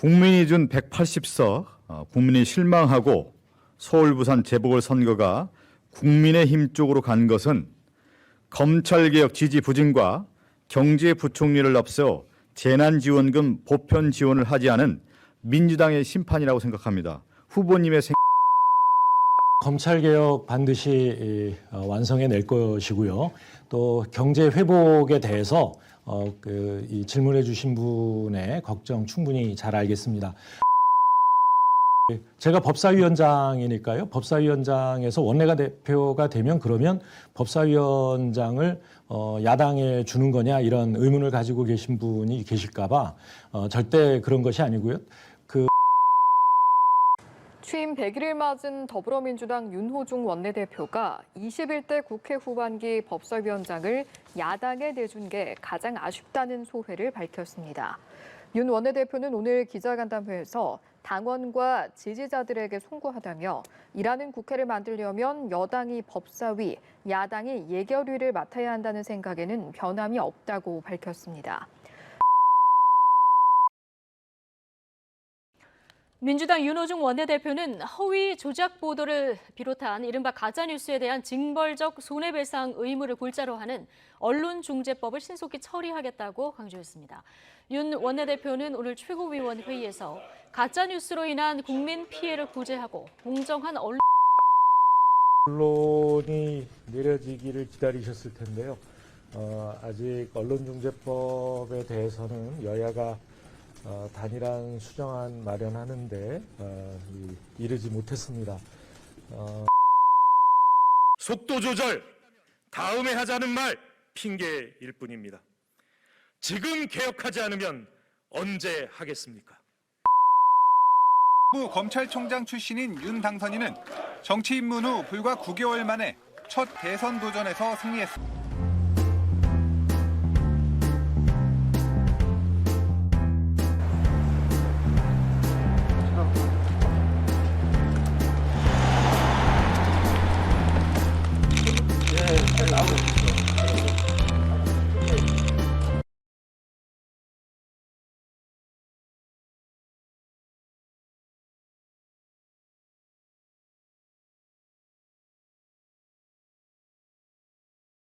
국민이 준 180석, 어, 국민이 실망하고 서울 부산 재보궐 선거가 국민의힘 쪽으로 간 것은 검찰개혁 지지 부진과 경제부총리를 앞세워 재난지원금 보편 지원을 하지 않은 민주당의 심판이라고 생각합니다. 후보님의 생... 검찰 개혁 반드시 이, 어, 완성해 낼 것이고요. 또 경제 회복에 대해서 어, 그, 이 질문해 주신 분의 걱정 충분히 잘 알겠습니다. 제가 법사위원장이니까요. 법사위원장에서 원내가 대표가 되면 그러면 법사위원장을 어, 야당에 주는 거냐 이런 의문을 가지고 계신 분이 계실까봐 어, 절대 그런 것이 아니고요. 그 취임 100일을 맞은 더불어민주당 윤호중 원내대표가 21대 국회 후반기 법사위원장을 야당에 내준 게 가장 아쉽다는 소회를 밝혔습니다. 윤 원내대표는 오늘 기자간담회에서 당원과 지지자들에게 송구하다며 일하는 국회를 만들려면 여당이 법사위, 야당이 예결위를 맡아야 한다는 생각에는 변함이 없다고 밝혔습니다. 민주당 윤호중 원내대표는 허위 조작 보도를 비롯한 이른바 가짜뉴스에 대한 징벌적 손해배상 의무를 골자로 하는 언론중재법을 신속히 처리하겠다고 강조했습니다. 윤 원내대표는 오늘 최고위원 회의에서 가짜뉴스로 인한 국민 피해를 구제하고 공정한 언론 언론이 내려지기를 기다리셨을 텐데요. 어, 아직 언론중재법에 대해서는 여야가 어, 단일한 수정안 마련하는데 어, 이, 이르지 못했습니다. 어, 속도 조절, 다음에 하자는 말 핑계일 뿐입니다. 지금 개혁하지 않으면 언제 하겠습니까? 부 검찰총장 출신인 윤 당선인은 정치 입문 후 불과 9개월 만에 첫 대선 도전에서 승리했습니다.